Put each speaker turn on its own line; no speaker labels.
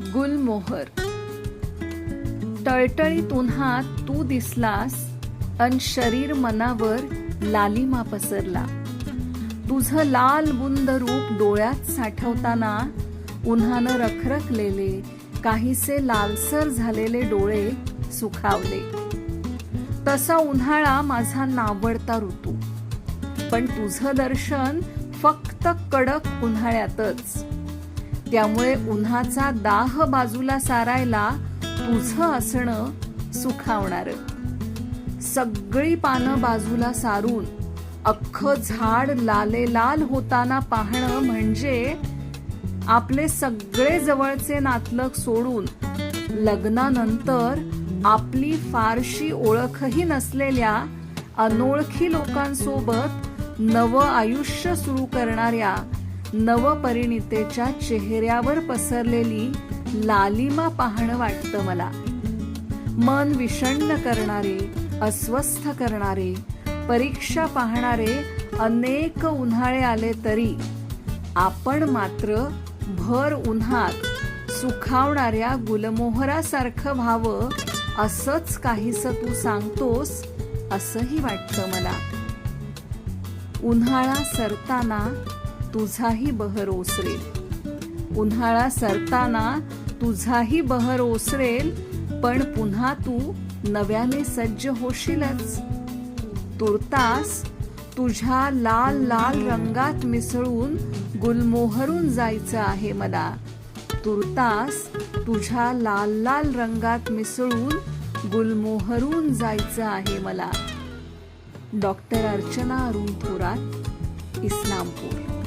गुलमोहर. टळटळीत उन्हात तू दिसलास अन शरीर मनावर लालिमा पसरला. तुझं लाल बुंद रूप डोळ्यात साठवताना उन्हानं रखरखलेले काहीसे लालसर झालेले डोळे सुखावले. तसा उन्हाळा माझा नावडता ऋतू. पण तुझं दर्शन फक्त कडक उन्हाळ्यातच. त्यामुळे उन्हाचा दाह बाजूला सारायला तुझं असणं सुखावणार. सगळी पानं बाजूला सारून अख्खं झाड लाले लाल होताना पाहणं म्हणजे आपले सगळे जवळचे नातलग सोडून लग्नानंतर आपली फारशी ओळखही नसलेल्या अनोळखी लोकांसोबत नवं आयुष्य सुरू करणाऱ्या नवपरिणितेच्या चेहऱ्यावर पसरलेली लालिमा पाहणं वाटतं मला. मन विषण्ण करणारे अस्वस्थ करणारे परीक्षा पाहणारे अनेक उन्हाळे आले तरी आपण मात्र भर उन्हात सुखावणाऱ्या गुलमोहरासारखं व्हावं असंच काहीस तू सांगतोस असंही वाटतं मला. उन्हाळा सरताना तुझाही बहर ओसरेल. उन्हाळा सरताना तुझाही बहर ओसरेल पण पुन्हा तू नव्याने सज्ज होशीलच. तुर्तास तुझ्या लाल लाल रंगात मिसळून गुलमोहरून जायचं आहे मला. तुर्तास तुझ्या लाल लाल रंगात मिसळून गुलमोहरून जायचं आहे मला. डॉक्टर अर्चना अरुण थोरात इस्लामपूर.